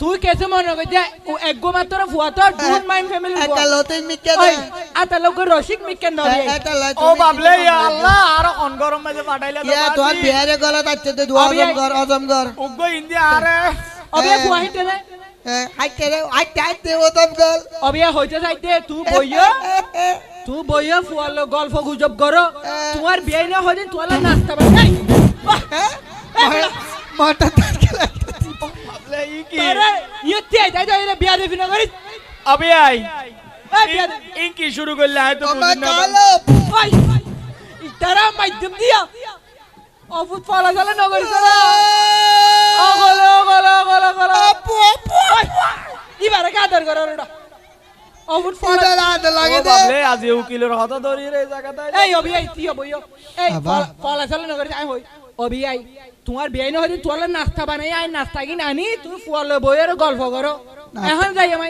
তুই কেসে মনে কর যে ও একগো মাত্র ফুয়া তো ডোন্ট মাইন্ড ফ্যামিলি এটা লতে মিকে ওই আতা লোক রসিক মিকেন নবি এটা লাই ও বাবলে ইয়া আল্লাহ আর অন গরম মাঝে পাঠাইলে তো ইয়া তোমার বাজি। বিহারে গলা তাচ্ছে তো দু। অজম ঘর অজম ঘর উগ্গো ইন্দি আরে অবিয়া হ্যাঁ। ফুয়া হিতে না আইতে রে আইতে আইতে অজম ঘর অবিয়া হইতে যাইতে তুই বইয়া তুই বইয়া ফুয়ার লোক গল্প গুজব করো তোমার বিয়ে না হইদিন লোক নাস্তা বানাই মাটা বাবলে ই কি আরে ইয়ে তাই তো এর বিয়া দেবি না করিস আবে আই এই বিয়া দে ই কি শুরু করলে আয় তো আমার না কালো ইতারা মাধ্যম দিয়া অফুত ফলা চলে নগরী চলে অগলে অগলে অগলে অগলে আপু আপু ইবারে কাদার করো ওটা অফুত ফলা ও লাগে দে বাবলে আজি উকিলের হতা ধরি রে জায়গাটা এই অবি আই তুই অবি এই। ফলা চলে নগরী আই হই অবি আই তোমার বিয়ে না হইদিন তোর নাস্তা বানাই আই নাস্তা কি নানি তুমি ফুয়ালে বইয়ের গল্প করো। এখন যাই আমি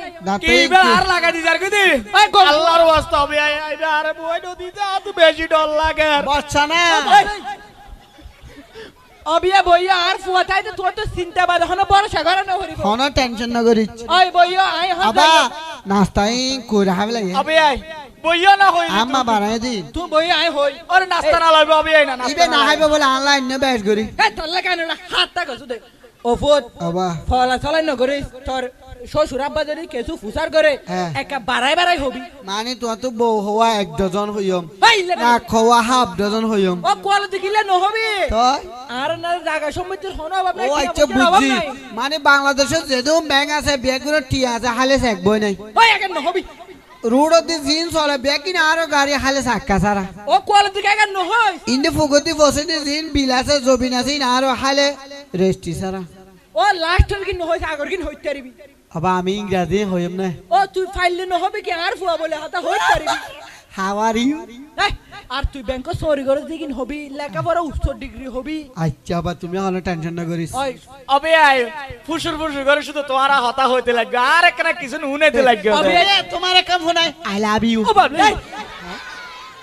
আর লাগা ওই আল্লাহর ওয়াস্তা হবে আই আরে বই নদী যা তো বেশি ডর লাগে। বর্ষা না। অবিয়া বইয়া আর ফুয়া তাই তো তোর তো চিন্তা বাদ হন বড় সাগরে না হরিব। কোনো টেনশন না করিস। ওই বইয়া আই হন আবা নাস্তাই কইরা হাবে লাগে আবে আই বইয়া না হই আম্মা বানাই দিন। তুই বইয়া আই হই। ওরে নাস্তা না লইব আবে আই না ইবে না হাইবে বলে অনলাইন নে বেশ করি। এই তোর কেন না হাতটা গছু দে। ওফুত আবা। ফলা চলাই নগরে তোর শ্বশুর আব্বা যদি কিছু ফুসার করে হ্যাঁ। একা বাড়াই বাড়াই হবি। মানে তোমার তো বউ হওয়া এক ডজন হইম না খোয়া হাফ ডজন হইম ও কোয়াল দেখিলে নহবি। তই আর না জায়গা সম্পত্তির হন অভাব নাই ও আচ্ছা বুঝছি মানে বাংলাদেশের যেহেতু ব্যাংক আছে ব্যাংকের টিয়া আছে হালে এক বই নাই। নহবি। রোডত দি জিন চলে বেকিন আর গাড়ি হালে সাক্কা সারা। ও কোয়াল দিকে ন হয় ইনদে ফুগতি বসে দি জিন বিলাসে জবিন আছে ইন আরও হালে রেস্টি সারা। ও লাস্ট কি নহয় সাগর কি হইতে পারবি? আবা আমি ইংরাজি হইম না। ও তুই ফাইলে হবে কি? আর ফুয়া বলে হাতা হইতে পারবি। হাউ আর ইউ আর তুই ব্যাংক সরি করে দিকিন হবি লেখাপড়া উচ্চ ডিগ্রি হবি। আচ্ছা বা তুমি হলে টেনশন না করিস। অবে আই ফুসুর ফুসুর করে শুধু তোমার হতা হইতে লাগবে আর একখানা কিছু নুনেতে লাগবে অবে তোমার একটা ফোন আই লাভ ইউ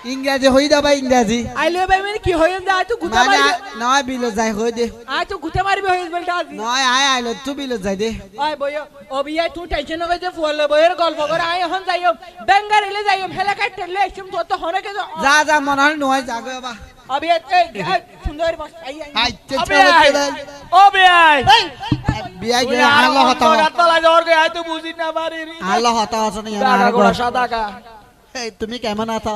ইংরাজি হই দাবা ইংরাজি আইলে ভাই মানে কি হইন দা তুই গুতা মানে মারবি নয় বিল যাই হই দে। আই তো গুতা মারবি হইস বলটা আজি নয় আয় আইলো তু বিল যাই দে। আই বইও অবিয়া তুই টেনশন হবে যে ফুয়ালে বইয়ের গল্প করে আই এখন যাইও বেঙ্গার এলে যাইও হেলা কাটলে একদম তো তো হনে কে যা যা মন হয় নয় যাগো বাবা অবিয়া এই সুন্দর বস আই আই আবে আই আবে আই। বিয়া তুই হতা গে আই তো বুঝি না পারি। হতা আছে না গোড়া সাদা কা এই তুমি কেমন আছো?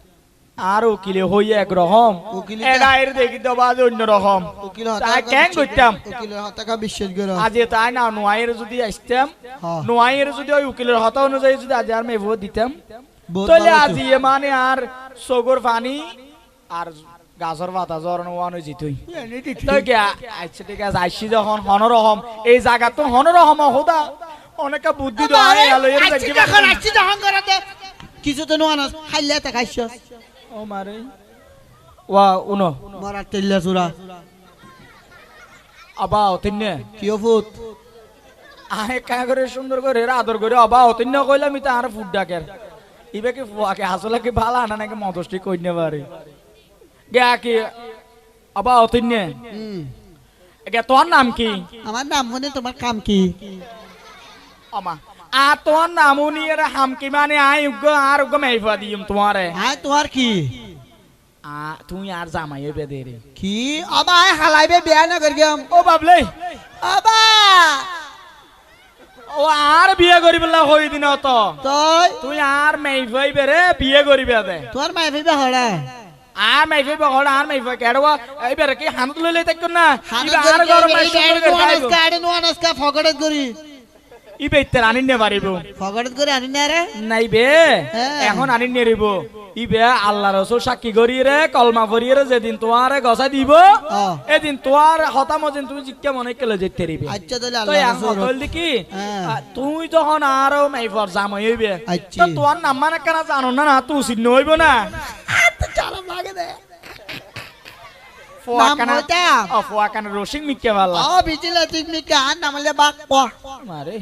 আর উকিলে হইয়া এক রকম দেখি তো অন্য রকম তাই কেন করতাম আজ তাই না নোয়াইয়ের যদি আসতাম হ্যাঁ। নোয়াইয়ের যদি ওই উকিলের হতা অনুযায়ী যদি আজ আর মেভো দিতাম তাহলে আজ মানে আর সগর পানি আর গাছর পাতা জ্বর নোয়ানো জিতুই। আচ্ছা ঠিক আছে আইসি যখন হনরহম। এই জায়গা তো হনরহম হোদা অনেক বুদ্ধি দেখি কিছু তো নোয়ানো খাইলে তা আহে কা করে সুন্দর করে এরা আদর করে অবা অতিন্য কইলাম ইতা আর ফুড ডাকের ইবে কি ফুয়াকে আসলে কি ভালো আনা নাকি মদষ্টি কইনে পারে গে কি অতিন্য গে তোর নাম কি আমার নাম মনে তোমার কাম কি আমা আ তোর নাম উনি এর হামকি মানে আই উগ্গ আর উগ্গ মেইফা দিম তোমারে। হ্যাঁ তোমার কি? আ তুই আর জামাই বে দে রে বিয়া না গেম ও বাবলে। আবা ও আর বিয়ে হই দিন তো তই? আর বিয়ে করিবে দে। মাই ভাইবে হড়া আর আর মাইফাই কেডবা? এই বেরে কি হানত লইলে তাক না? আর গরম মাই খাইবো। ফগড়ত করি ইবে ইতে আনিন নে পারিব ফগড়ত করে আনি না রে। নাই বে হ্যাঁ। এখন আনিন নে রিব। ইবে আল্লাহ রসুল সাক্ষী করিয়ে রে কলমা করিয়ে রে যেদিন তোমারে গছা দিব এদিন তোমার হতাম যেদিন তুমি জিজ্ঞা মনে কেলে যেতে রিবে। আচ্ছা তাহলে আল্লাহ রাসূল কি হ্যাঁ। তুই তখন আরও মাইফর জামাই হইবে আচ্ছা। তো তোর নাম মানে কেন জানো না না তুই চিহ্ন হইব না। চালাম লাগে দে। ফোয়া নাম কানা হইতা? ও ফোয়া কানা রসিক মিকে ভাল্লা ও বিজিলে ঠিক মিকে আন নামলে বাক প। মারে।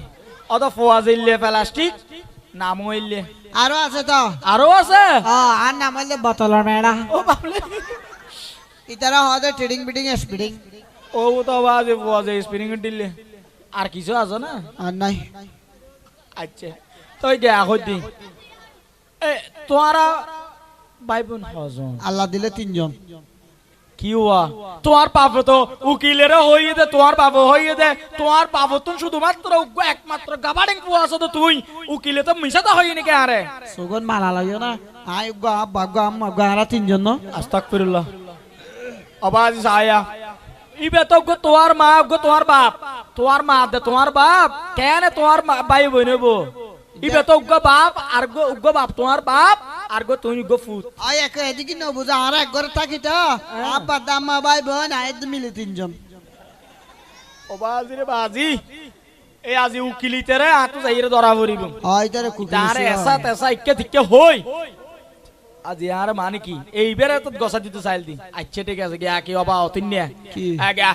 অত ফোয়া জিল্লে প্লাস্টিক নাম হইলে আরও আছে তো। আরও আছে? আর নামলে বোতলের মেড়া ও বাবলে ইতারা হদে ট্রেডিং বিডিং স্পিডিং। ও তো বাজে ফোয়া যে স্পিনিং দিলে। আর কিছু আছে না? আর নাই। আচ্ছা। তুই গে হই দি। এ তোরা ভাই বোন হজন আল্লাহ দিলে তিনজন। কি হুয়া তোমার পাপ তো উকিলের হইয়ে দে তোমার পাপ হইয়ে দে। তোমার পাপ তো শুধুমাত্র একমাত্র গাবাডিং পুয়া তো তুই। উকিলে তো মিশা তো হইনি কে আরে? সুগন মালা লাগে না। আই গো বাগ গো আম গো আরা তিনজন আস্তাগফিরুল্লাহ। আবাজ আয়া। ইবে তো গো তোমার মা গো তোমার বাপ। তোমার মা দে তোমার বাপ। কেন তোমার মা- ভাই বইনব ইবে তো গো বাপ আর গো গো বাপ তোমার বাপ। আর গো তুই গো ফুত। আই এক এদিকে ন বুঝা আর এক ঘরে থাকি তো। আব্বা দাম্মা ভাই বোন আই মিলে তিনজন। ও বাজি রে বাজি। এই আজি উকিলিতে রে আতো যাইরে ধরা পড়িব। আই তারে কুকুর তারে এসা তেসা ইকে দিকে হই। আজি আর মানে কি? এইবারে তো গসা দিতে চাইল দি। আচ্ছা ঠিক আছে গিয়া কি অবা অতিন নিয়া কি? আগা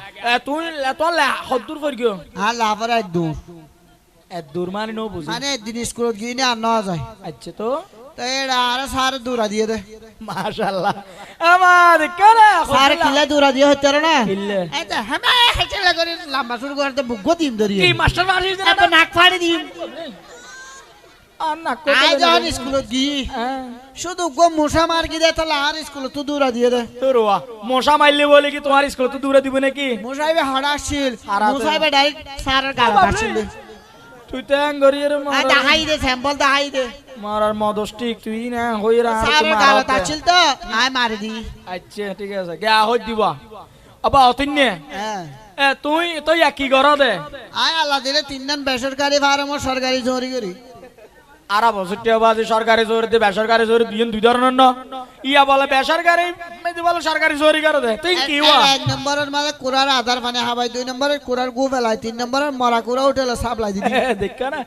তুই তোর হদ্দুর ফর গিও আর লাফার একদম এ দূর মানে নো বুঝি। মানে দিন স্কুলত গিয়ে না নেওয়া যায়। আচ্ছা তো? তো এটা আর সার দূরা দিয়ে দে। মাশাআল্লাহ। আমার সার কিলা দূরা দিয়ে হইতে না? এটা হামে হেচে লাগরে লম্বা শুরু করতে বুক দিন ধরি কি মাস্টার মারি আপনি নাক ফাড়ি আর আই যখন গিয়ে হ্যাঁ। শুধু গো মশা মার কি দে তাহলে আর স্কুলত তো দূরা দিয়ে দে। তোর ওয়া মশা মারলে বলে কি তোমার স্কুল তো দূরে দিব নাকি? মশাইবে হড়াছিল মশাইবে ডাইরেক্ট সারের গালা পাচ্ছিল তুই তো মার দাহাই দে স্যাম্পল দাহাই দে। মারার মদস্টিক তুই না হইরা আর সারের তোমার তা ছিল তো আই মার দি। আচ্ছা ঠিক আছে গা হই দিবা। আবা অতিন্যে হ্যাঁ। এ তুই তুই কি গরা দে। আয় আল্লাহ দিলে তিন দিন বেসরকারি ফার্ম ও সরকারি জরি করি। আর বছরটি বাজে সরকারি জোর দে বেসরকারি জোর দুজন দুই ধরনের না। ইয়া বলে বেসরকারি মেদি বলে সরকারি জোরি করে দেয় তুই কি এক নম্বরের মানে কুরার আধার মানে হাবাই দুই নম্বরের কুরার গু ফেলাই তিন নম্বরের মরা কুরা উঠেলে সাপ্লাই দিদি দেখ না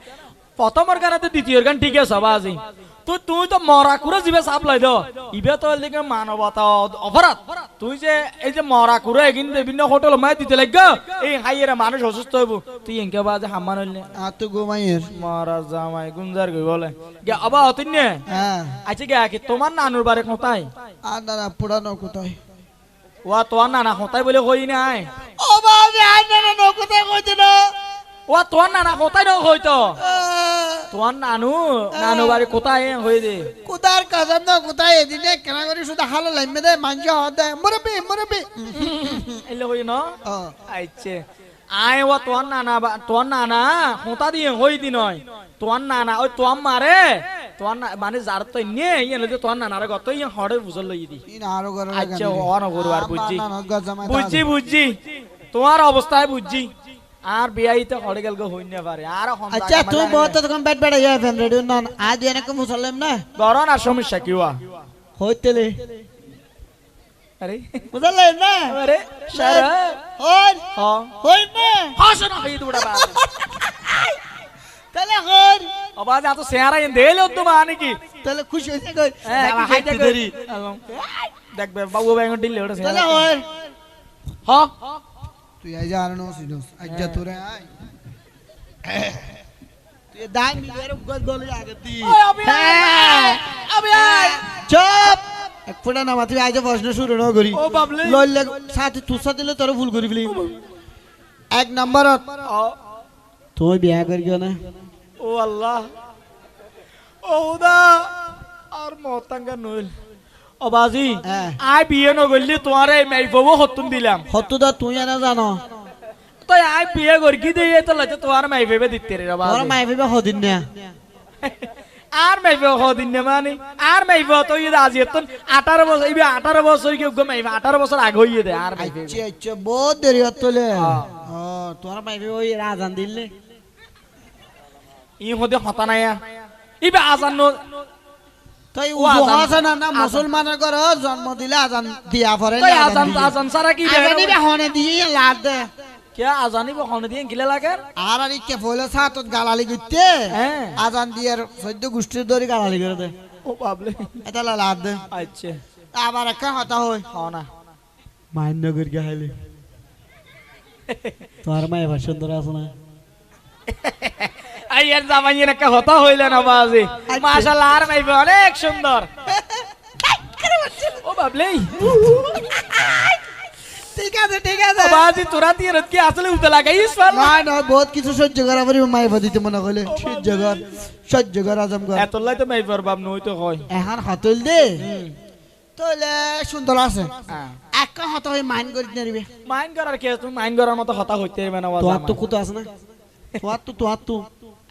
প্রথম গানে তো দ্বিতীয় গান ঠিক আছে বাজি। তুই তুই তো মরা কুড়ে জিবে সাপ্লাই দাও ইবে তো এদিকে মানবতা অপরাধ তুই যে এই যে মরা কুড়ে এগিন বিভিন্ন হোটেল মাই দিতে লাগবে এই হাইয়েরা মানুষ অসুস্থ হইব তুই এনকে বাজে হাম্মান হইলে আর তো ঘুমাইয়ের মরা জামাই গুঞ্জার গই বলে। গে আবা অতিন্য হ্যাঁ আচ্ছা গে কি তোমার নানুর বারে কোথায় আর না না পুরানো কোথায় ওয়া তোমার নানা কোথায় বলে কই নাই। ও বাবা আর না না নো কোথায় কইতে না। ওয়া তোমার নানা কোথায় ন হইতো তোমার নানু নানু বাড়ি কোথায়? হই দে। কোথার কাজাম না কোথায়? এদিনে কেনা করে শুধু হালো লাইমে দে মাঞ্জা হদ দে। মুরবি মুরবি এলে হই ন? আইছে আয় ও তোর নানা তোর নানা হোতা দিয়ে হই দি নয়। তোর নানা ওই তোর মারে। তোর না মানে যার তো নিয়ে ইয়ে যে তোর নানার গত ইয়ে হড়ে বুঝল লই দি। আচ্ছা ও না করু আর বুঝছি। বুঝছি বুঝছি। তোমার অবস্থায় বুঝছি। আর বিয়াইতে হড়ে গেল হই না পারে। আর আচ্ছা তুই বহুত। তখন বেড বেড়ে যাবে ফ্যান রেডিও না? আজ এনকে মুসলম না? গরম আর সমস্যা কি হওয়া হইতেলে। আরে। বুঝলেন না? আরে সারা। হই হ্যাঁ হই না? হাসো না হই দুড়া বাদ তাহলে হই আবাজ এত চেহারা এন দেলে তো মানে কি? তাহলে খুশি হইছে কই? হ্যাঁ, হাইতে ধরি দেখবে বাবু ব্যাঙ্গ দিলে ওটা তাহলে হই হ্যাঁ তুই আই যা আর নো সিনোস আজ্জা তোরে আই তুই দাই মিলের গদ গলে আগে ওই আবি আয়। চুপ এক ফুটা না তুই আজ প্রশ্ন শুরু ন করি ও বাবলে লইলে সাথে তুসা দিলে তোর ভুল করি ফেলি এক নম্বর তুই বিয়া করি না ও আল্লাহ ও দা আর মতাঙ্গা নইল ও বাজি হ্যাঁ। আই বিয়ে নগলি তোমার এই মাইফবো হতুন দিলাম। হতো দা তুই না জানো? তো আই বিয়ে কি দিয়ে তো লাগে তোমার মাইফবে দিতে রে তোর বাজি মাই ভেবে হদিন না। আর মাইফে হদিন না মানে? আর মাইফে তো ইয়ে আজি তো আঠারো বছর এই আঠারো বছর কি গো মাইফে আঠারো বছর আগে হইয়ে দে আর মাইফে আচ্ছা আচ্ছা বহুত দেরি হতলে। ও তোর মাই ভেবে ওই রাজান দিলে ই হদে হতা নাই ইবে আজান ন তই আছে না না আজান। মুসলমানের ঘর জন্ম দিলে আজান দিয়া পরে তুই আজান আজান সারা কি রে? আজানি হনে দিয়ে লাদ দে। কে আজানি বহনে দিয়ে গিলে লাগে? আর আর সাতত গালালি করতে? হ্যাঁ। আজান দিয়ে সদ্য গালালি করে দে। ও বাবলে। এটা লাদ দে। আচ্ছা। আবার একটা না। মান্য করি গাইলে সুন্দর আছে না? আই এর জামাইয়ের একটা হতা হইল না বাজি? মাশাআল্লাহ আর মাইবে অনেক সুন্দর। ও বাবলে। ঠিক আছে ঠিক আছে। ও বাজি তোরা দিয়ে রত কি আসলে উঠতে লাগাইস না না বহুত কিছু সহ্য করা পারি মায়ে ভাদিতে মনে করলে। সহ্য কর সহ্য কর আজম কর। এতলাই তো মাইবার বাপ নই তো হয়। এখন হাতল দে। সুন্দর আছে। হ্যাঁ। একটা হাত মাইন করি নারিবে মাইন্ড করার কি তুমি মাইন্ড করার মতো হতা হইতে হবে না তোয়ার তো কুতো আছে না? তো তো মানি তো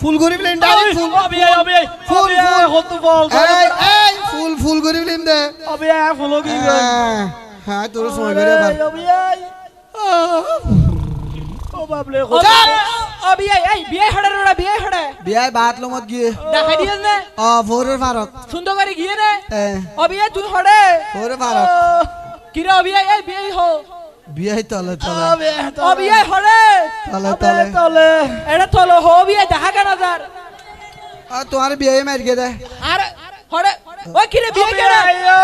ফুল বলি ডাইরেক্ট ফুল ফুল, ফুল। হত বল এই এই ফুল ফুল করি বলি দে ও বিয়াই ফুল কি হ্যাঁ তোর সময় করে এবার ও বিয়াই ও বাবলে চুপ! ও বিয়ে এই বিয়ে হড়ে রে বিয়ে হড়ে বিয়ায় বাত লমত গিয়ে। দেখাই দিয়েছ না? অ ভোরের ভারত। সুন্দর করে গিয়ে নে। এ। ও তুই হড়ে ভোরের ভারত। কিরে ও বিয়ে এই বিয়ে হো। বিয়াই তলে তলে। ও বিয়াই হড়ে তলে তলে। তলে। এটা তোলো হো বিয়ে দেখা কেন যার? আর তোমার বিয়ে মার গে দে। আর হড়ে ও কিরে বিয়ে বিয়ে, কেন আইয়ো।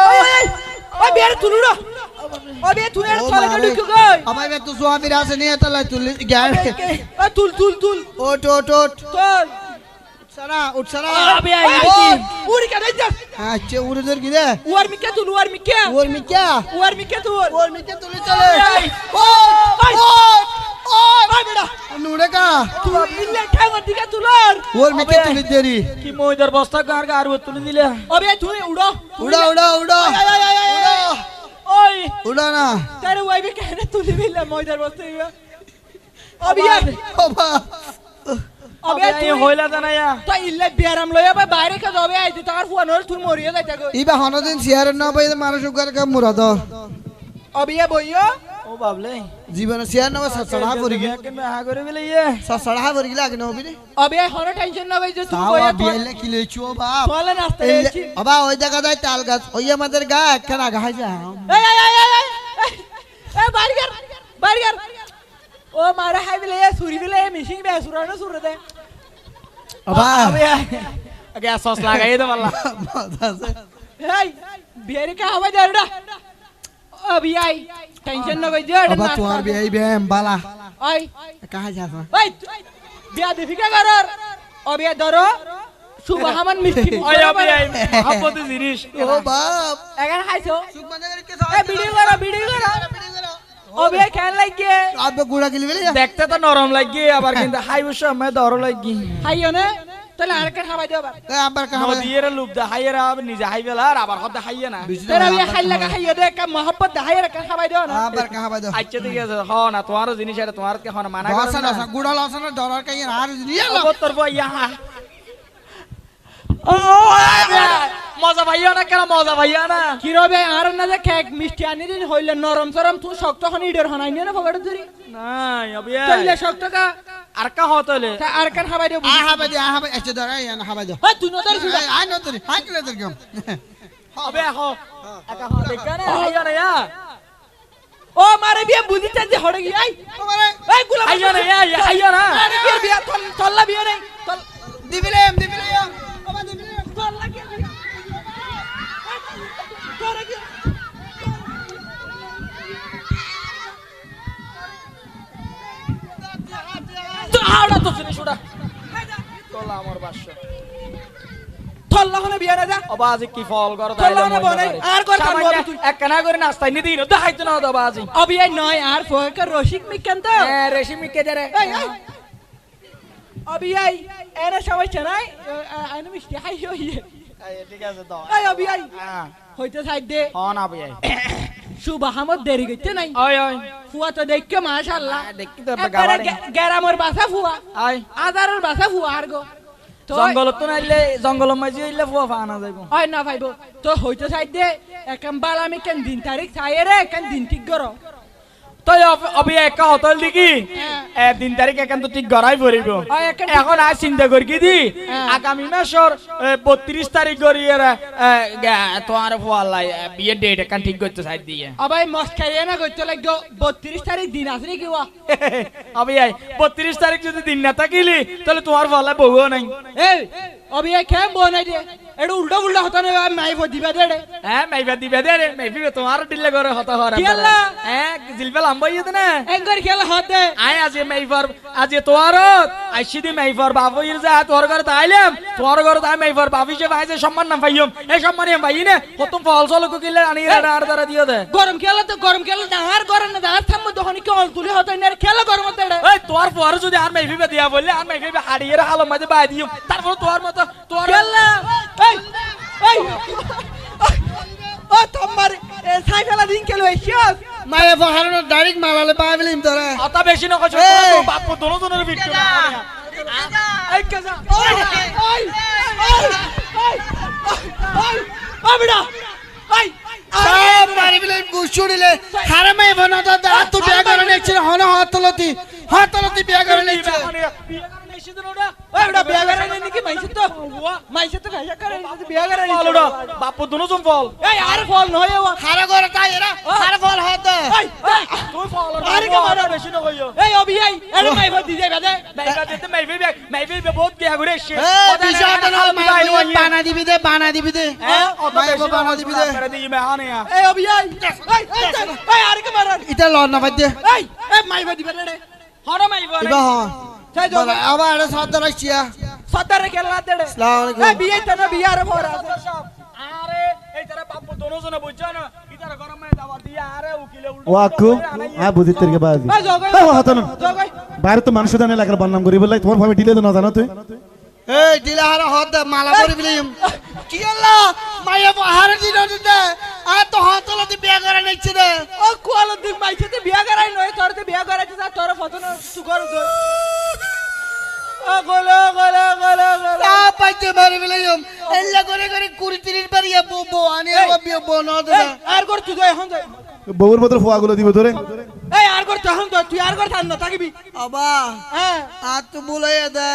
ও বিয়ে তুলু না ও তলে কে ঢুকে গই আমার বে ফিরে নিয়ে তলে তুলি গায় তুল তুল তুল। ওট ওট ওট। তুল। আচ্ছা উড়ে ধর কি রে? উয়ার মিকে তুল বস্তা গার গার দিলে। ও বিয়ে তুই উড়ো। উড়া উড়া। উড়া আয়, আয়, আয়, আয়, আয়। ওই। উড়া না। তারে ওয়াইবে কেন তুলি মিলে ময়দার বসতে বিয়ে ও বা ও বিয়ে এই তুই হইলা জানাইয়া তো ইল্লে বিয়ারাম লইয়া বা বাইরে কা যাবে আইতে তার ফুয়া নর তুই মরিয়া যাইতা গো ইবা হনদিন সিয়ার না পাই মানুষ উগার কা মুরাদ ও বইও ও বাবলে জীবন সিয়ার না সড়া পরি গি কেন হা করে বলে ইয়ে সড়া পরি গি লাগে না হবি রে ও বিয়ে হন টেনশন না যে তুই তাও বইয়া বিয়েলে কি লইছো বাপ তোলে নাস্তা এই এসি ওই জায়গা তাল গাছ ওই আমাদের গা একখানা গা যা এই এই এই এই এই এই বাড়িগার বাড়িগার ও মারা হাই বিলে সুরি বিলে মিশিং বে সুরানো সুরে দে বাবা আগে সস লাগাই দে মাল্লা এই বিয়ারে কা হবা যারডা ও বিয়াই টেনশন না কই দিও বাবা তোমার বিয়ে বিয়ে বালা ওই কাহা যা ওই বিয়া দেখিকা করার ও বিয়া ধরো সুবাহামান মিষ্টি ওই আবি আই জিনিস ও বাপ এখানে খাইছো সুখ মানে কে এ ভিডিও করো ভিডিও করো ও কেন আবে গুড়া গিলি বেলে। দেখতে তো নরম লাগি আবার কিন্তু হাই বসে আমি দর লাগি। খাইও না? তাহলে আর কেন খাবাই দিও আবার। আবার কাহা নদীর লুপ দে হাইয়ের আবার নিজে হাই বেলা আর আবার হতে হাইয়ে না। তেরা বিয়া খাই লাগা দে কা মহব্বত দেখাই আর কেন খাবাই দিও না। আবার আচ্ছা ঠিক আছে হ না তোমার জিনিস এটা তোমার কে মানা করে গুড়া লসা না ডরার আর নিয়ে তোর ইয়া ও মজা ভাইয়া না কেন মজা ভাইয়া না? কি রবে আর না যে কেক মিষ্টি আনি দিন হইলে নরম সরম তুই শক্ত হন ইডের হনাই নিয়ে না পকেটে ধরি নাই আবি তাইলে শক্ত কা। আর কা হতলে তা আর কেন খাবাই দিও আ হাবা দি আ হাবা এসে ধরা ইয়া না হাবা দি। হ্যাঁ তুই নদর সুদা আই নতরি হাই কিলে দর গম? আবে হ একা হ দেখনে হাইয়া না ইয়া। ও মারে বিয়া বুঝি চাঁদি হড়ে গিয়ে আই তোমারে এই গুলা হাইয়া না ইয়া হাইয়া না। আরে বিয়া বিয়া তল তল্লা বিয়া নাই তল দিবিলে দিবিলে আওড়া তো শুনে শুনা তোলা আমার বাসা তল্লা হনে বিয়া না যা অবাজি কি ফল কর চলো না বনে, আর কর কান বাবু তুই। এক কানা করে নাস্তাই নি দিন দেখাইতো না অবাজি অবিয়াই নয় আর ফোকার রসিক মিকান তো এ রেশমি কে এই এই অবিয়াই এরা সবাই চানাই? আইনে মিষ্টি হাই হইয়ে ঠিক আছে তো আই হইতে সাইড দে। হন আবি সুবাহামত দেরি করতে নাই। ওই ওই ফুয়া তো দেখকে মাশাআল্লাহ। দেখি তো একবারে গাবারে গে- গেরামর বাসা ফুয়া। আই আদারের বাসা ফুয়া আর গো। তো জঙ্গলত তো নাইলে জঙ্গলের মাঝে আইলে ফুয়া ফানা যাইব। হয় না ভাইব। তো হইতে সাইড দে একাম কেন দিন তারিখ চাই রে কেন দিন ঠিক করো। তই অবি একা হতল দিকি এ দিন তারিখ এখন তো ঠিক গড়াই পড়িব এখন আর চিন্তা করি কি দি? হ্যাঁ। আগামী মাসর বত্রিশ তারিখ করি তোমার ফুয়াল্লাই বিয়ের ডেট এখন ঠিক করতে সাইড দিয়ে অবাই মস্কাইয়ে না করতে লাগতো বত্রিশ তারিখ দিন আছে নাকি ওয়া অবি আই বত্রিশ তারিখ যদি দিন না থাকিলি তাহলে তোমার ফুয়াল্লাই বউও নাই। এই অবি কেম বনাই দে এটা উল্টো উল্টো হতো না মাই দিবা দে রে হ্যাঁ মাইবা দিবে দে রে মাইবি তোমার ডিলে করে হত হরে কেলা? হ্যাঁ জিলবে লাম্বাই না একবার খেলা হতে আই আজি মাইফার আজি তোর আইসি দি মাইফার বাবুইর যা তোর ঘরে তাইলাম। তোর ঘরে তাই মাইফার বাবুই যে ভাই যে সম্মান না পাইম এই সম্মান আমি পাই না কত ফল চল কিলে আনি আর দ্বারা দিও দে। গরম খেলা তো গরম খেলা দাঁড় গরম না দাঁড় থামবো তখন কি অল তুলে হতো না খেলা গরম রে এই তোর পর যদি আর মাইফিবে দিয়া বললে আর মাইফিবে হাড়িয়ে হালো মাঝে বাই দিও। তারপর তোর মতো তোর খেলা! এই! এই! ও তোমার সাই ফেলা দিন খেলো এসিয়াস মায়ে বহারনো ডাইরেক্ট মালালে পাই ফেলিম তোরা অত বেশি না কইছো এই! তোর বাপ দোনো দোনোর ভিডিও এই কাজা? ওই ওই ওই ওই ওই আবড়া ওই সব মারি গুছুড়িলে হারে মায়ে বনতা দা তো বিয়া করে নেছে হন হতলতি হতলতি বিয়া করে নেছে বিয়া তো মাইছে তো ভাষা করে বিয়া করে নি বাপ দোনো জন ফল এই আর ফল নয় ও হারে করে তাই এরা হারে ফল হতে এই এই তুই ফল আরে কে মারো? বেশি না কইও এই অবি এই আরে মাই ভর দি যাই বাদে দিতে বহুত ঘুরে এসে এ বিষয়টা না মায়ে বানা দিবি দে বানা দিবি দে বানা দিবি দে করে দিই মে আনে এই অবি এই এই এই এই আরে কে মারো এটা লন না বাদ দে এই এই মাই ভর দি বাদে হর ইবা সেই জন্য আবার এটা সাদা রাখিয়া সদারে খেলা দে আসসালামু আলাইকুম। এই বিয়ে তো না বিয়ে আর ভর আছে আরে এই তারা বাপ দোনো জনে বুঝছ না ইতারা গরম মে দাবা দিয়া আরে উকিলে উল্টো ও আক্কু হ্যাঁ বুঝিত তেরকে বাজি এই জগাই এই হাত না জগাই বাইরে তো মানুষ জানে এলাকার বদনাম করি বলে তোমার ভাবে ডিলে তো না জানো তুই এই দিলে হারে হতে মালা করে ফেলিম কি আল্লাহ মায়ে হারে দিন দিতে আর তো হতলতি বিয়া করে নেছে রে ও কোয়ালো দিক মাইছে তো বিয়া করাই নয় তোর তো বিয়া করাইছে তোর ফটো সুগার বো আনি এই, বিয়া বো না। দে এই আর কর তুই তো এখন বউর বদল ফোয়াগুলো দিব ধরে। এই আর কর তখন তো তুই আর কর থান না থাকিবি। আবা হ্যাঁ। আর তো বলাই দে।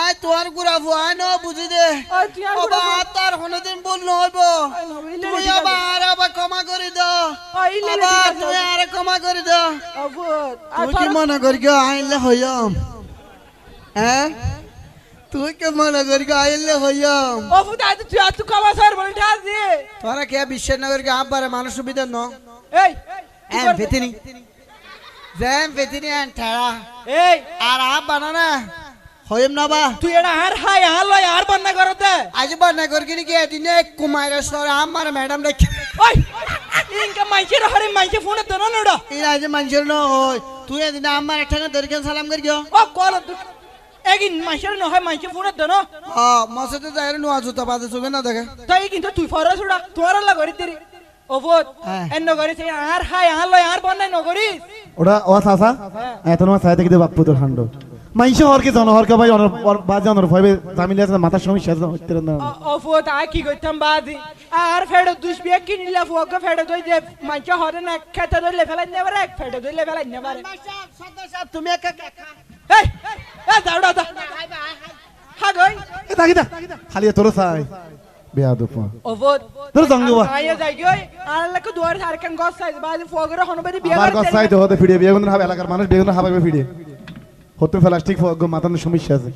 আয় তোর গুড়া ফুয়াই ন বুঝি দে। ওই তুই আর আবা তার কোনদিন বল নহব তুই আবার আবার ক্ষমা করে দাও। ইলে তুই আর ক্ষমা করে দাও। অবুত তুই কি মনে করি আইলে হইয়াম। হ্যাঁ? তুই কি মনে করি আইলে হইয়াম। তুই কমা স্যার বলে ঠাস দি তোরা কে করি মানুষ সুবিধা ন? এই এম ফেতিনি জ্যাম ফেতিনি এন ঠেড়া। এই। আর আপ বানানা? হইম না বা? তুই এটা আর হাই আর লয় আর বন্না করতে আজ বানা করি কি এদিনে? কুমাইর সর আমার ম্যাডাম রে ওই ইনকা হরে মাইছে ফোনে তো না নড়া আজ মানুষের ন তুই এদিন আমার ঠাঙ্গা দরিকান সালাম করি ও কল এগিন মাইছে ন হয় মাইছে ফোনে তো না ও মসজিদে যাই নো জুতা বাদে সুগে না দেখে। তাই কিন্তু তুই ফরা ছড়া তোর লাগরি তেরি হ্যাঁ। এন নগরি সে আর হাই আর লয় আর বন্নাই নগরিস ওটা ও সাসা এত তোমার সাইতে কিন্তু বাপ্পু তোর হান্ড মাইসে হরকে জন হরকে ভাই অনর বাজে অনর ভাবে জামিলে আছে মাথার সমস্যা আছে হচ্ছে না অফুত আ কি কইতাম বাদি আর ফেড়ো দুস বিয়া কিনিলা ফুক ফেড়ো দই যে মাইছে হরে না খেতে দই লেফেলাই নেবারে এক ফেড়ো দই লেফেলাই নেবারে তুমি একা এই এই দাউড়া দা হা গই এ তাকিদা খালি তোর সাই বেয়া দুপা তোর জঙ্গি বা আইয়া যাই গই আর লাকে দুয়ার সারকান গস সাইজ বাদি ফুকরে হনবাদি বিয়া আমার করে কথা সাইতে হতে ফিরে বিয়ে কোন হবে এলাকার মানুষ বেগুন হাবাবে ফিরে হতে প্লাস্টিক মাথার সমস্যা আছে।